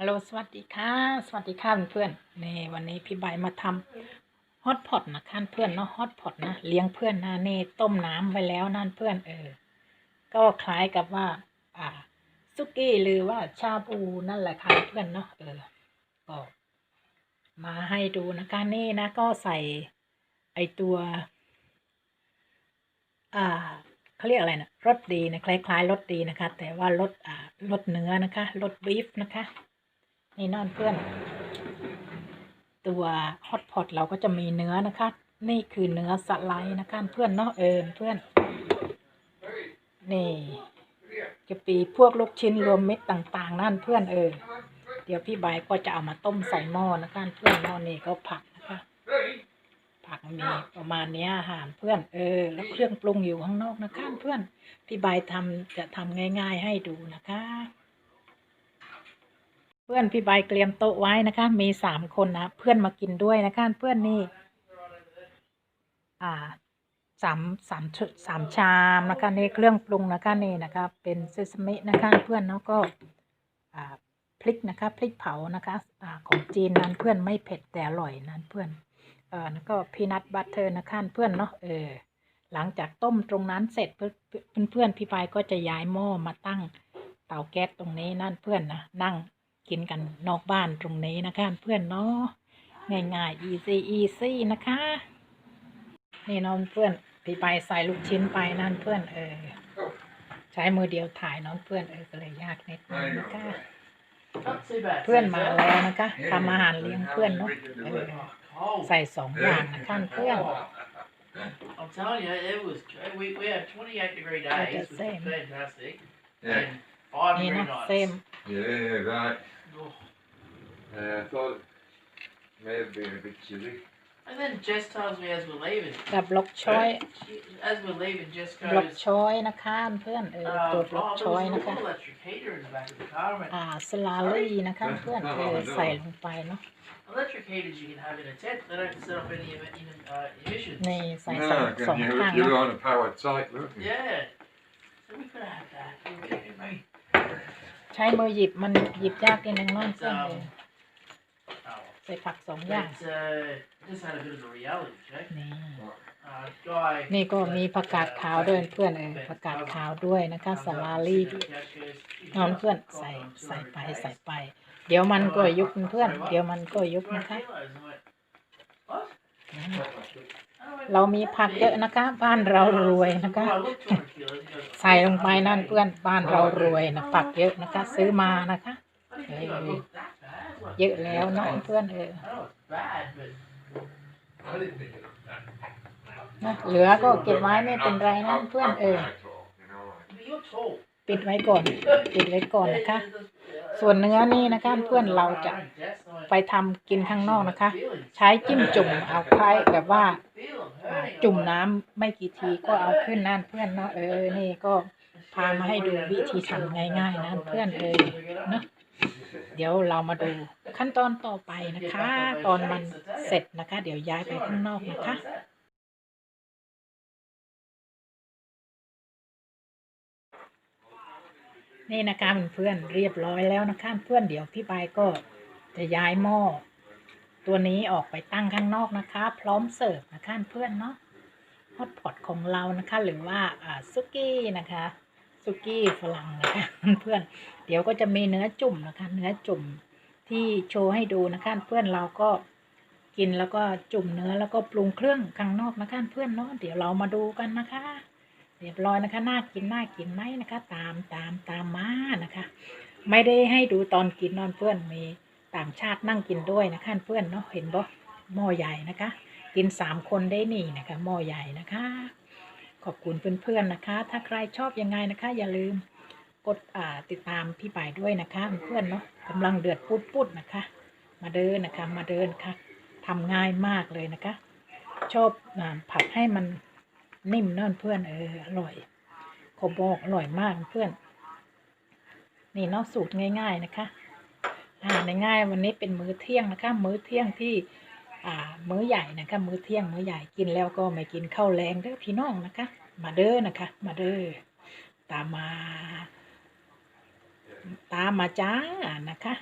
ฮัลโหลสวัสดีค่ะ สวัสดีค่ะเพื่อนๆนี่วันนี้พี่ใบมาทำฮอตพอตนะค่ะเพื่อนเนาะฮอตพอตนะเลี้ยงเพื่อนนะนี่ต้มน้ำไว้แล้วนั่นเพื่อนเออ ก็คล้ายกับว่า อ่าซุกี้หรือว่าชาบูนั่นแหละค่ะเพื่อนเนาะเออก็มาให้ดูนะคะนี่นะ ก็ใส่ไอตัว อ่าเขาเรียกอะไรนะรสดีนะคล้ายๆรสดีนะคะ แต่ว่ารสอ่ารสเนื้อนะคะรสบีฟนะคะ นี่นอนเพื่อน ตัวฮอตพอตเราก็จะมีเนื้อนะคะ นี่คือเนื้อสไลด์นะคะเพื่อนเนาะเออเพื่อน นี่จะปีพวกลูกชิ้นรวมเม็ดต่าง ๆ นั่นเพื่อนเออ เดี๋ยวพี่ใบก็จะเอามาต้มใส่หม้อนะคะเพื่อนหม้อนี่ก็ผักนะคะ ผักมีประมาณเนี้ยอาหารเพื่อนเออ แล้วเครื่องปรุงอยู่ข้างนอกนะคะเพื่อน พี่ใบายทำจะทำง่าย ๆ ให้ดูนะคะ เพื่อนพี่ใบเตรียมโต๊ะไว้นะคะ มีสามคนนะเพื่อนมากินด้วยนะคะ เพื่อนนี่ อ่าสามสามชุดสามชามนะคะนี่เครื่องปรุงนะคะนี่นะคะ เป็นเซซามินะคะเพื่อนแล้วก็อ่าพริกนะคะพริกเผานะคะอ่าของจีนนั้นเพื่อนไม่เผ็ดแต่อร่อยนั้นเพื่อนเออแล้วก็พีนัทบัตเตอร์นะคะเพื่อนเนาะเออหลังจากต้มตรงนั้นเสร็จเพื่อนเพื่อนพี่ปายก็จะย้ายหม้อมาตั้งเตาแก๊สตรงนี้นั่นเพื่อนนะนั่ง กินกันนอกบ้านตรงนี้นะคะเพื่อนเนาะง่ายๆ easy easy นะคะ นี่น้องเพื่อนพี่ปายใส่ลูกชิ้นไปนั่นเพื่อนเออใช้มือเดียวถ่ายน้องเพื่อนเออก็เลยยากนิดนึงนะคะ Not too bad. เพื่อนมาแล้วนะคะทำอาหารเลี้ยงเพื่อนเนาะเออ Oh, ใส่สองอย่างนะคะเพื่อน I'm telling you, it was. We, we had 28 degree They're days, the which was same. fantastic, Yeah, and five นี่ degree เนาะ nights. เซม yeah, right. Oh. Uh, I thought it may have been a bit chilly. And then Jess tells me as we're leaving, กับบล็อกช้อย she, as we're leaving, Jess บล็อก goes, ช้อยนะคะเพื่อนเออ uh, ตัว oh, บล็อก there ช้อย was a นะคะ little electric heater in the back of the car. I went, อ่าสลาลี่นะคะเพื่อนเออใส่ลงไปเนาะ electric heaters you can have in a tent, they don't set off any emi- even, uh, emissions. นี่ใส่สอง No, สอง you, ข้าง you เนาะ were on a powered site, weren't you? Yeah. So we could have had that. You were kidding me. ใช้มือหยิบมันหยิบยากนิดนึงเน้องเพื่อนเออ Oh. ใส่ผักสองอย่าง But, uh, just had a bit of a reality check. นี่ Uh, guy. นี่ก็มีผักกาดขาวด้วยเพื่อนเออผักกาดขาวด้วยนะคะสลาลี่ด้วยนอนเพื่อนใส่ใส่ไป ใส่ไป เดี๋ยวมันก็ยุบเพื่อน เดี๋ยวมันก็ยุบนะคะอืม เรามีผักเยอะนะคะ บ้านเรารวยนะคะ ใส่ลงไปนั่นเพื่อนบ้านเรารวยนะผักเยอะนะคะ ซื้อมานะคะเยอะแล้วนะเพื่อนเออนะเหลือก็เก็บไว้ไม่เป็นไรนะเพื่อนเออปิดไว้ก่อน ปิดไว้ก่อนนะคะ ส่วนเนื้อนี่นะคะเพื่อนเราจะไปทำกินข้างนอกนะคะ ใช้จิ้มจุ่มเอาคล้ายแบบว่าจุ่มน้ำไม่กี่ทีก็เอาขึ้นนั่นเพื่อนเนาะเออนี่ก็พามาให้ดูวิธีทำง่ายๆนะเพื่อนเออเนาะเดี๋ยวเรามาดูขั้นตอนต่อไปนะคะ ตอนมันเสร็จนะคะ เดี๋ยวย้ายไปข้างนอกนะคะ นี่นะคะเพื่อนเรียบร้อยแล้วนะคะเพื่อนเดี๋ยวพี่ปายก็จะย้ายหม้อตัวนี้ออกไปตั้งข้างนอกนะคะ พร้อมเสิร์ฟนะคะเพื่อนเนาะฮอตพอตของเรานะคะ หรือว่าอ่าซุกี้นะคะซุกี้ฝรั่งนะคะเพื่อนเดี๋ยวก็จะมีเนื้อจุ่มนะคะ เนื้อจุ่มที่โชว์ให้ดูนะคะเพื่อนเราก็กินแล้วก็จุ่มเนื้อแล้วก็ปรุงเครื่องข้างนอกนะคะเพื่อนเนาะเดี๋ยวเรามาดูกันนะคะ เรียบร้อยนะคะน่ากินน่ากินไหมนะคะ ตามตามตามมานะคะ ไม่ได้ให้ดูตอนกินนอนเพื่อนมีต่างชาตินั่งกินด้วยนะคะเพื่อนเนาะเห็นบ่หม้อใหญ่นะคะ กินสามคนได้นี่นะคะหม้อใหญ่นะคะ ขอบคุณเพื่อนๆนะคะ ถ้าใครชอบยังไงนะคะ อย่าลืมกดติดตามพี่ป่ายด้วยนะคะเพื่อนเนาะกำลังเดือดปุดๆนะคะ มาเดินนะคะมาเดินค่ะทำง่ายมากเลยนะคะ ชอบผัดให้มัน นิ่มนั่นเพื่อนเอออร่อยขอบอกอร่อยมากเพื่อน นี่เนาะสูตรง่าย ๆนะคะอาหาง่ายๆวันนี้เป็นมื้อเที่ยงนะคะ มื้อเที่ยงที่ อ่า มื้อใหญ่นะคะ มื้อเที่ยงมื้อใหญ่กินแล้วก็ไม่กินข้าวแรงเด้อพี่น้องนะคะ มาเด้อนะคะ มาเด้อตามมา ตามมาจ้านะคะ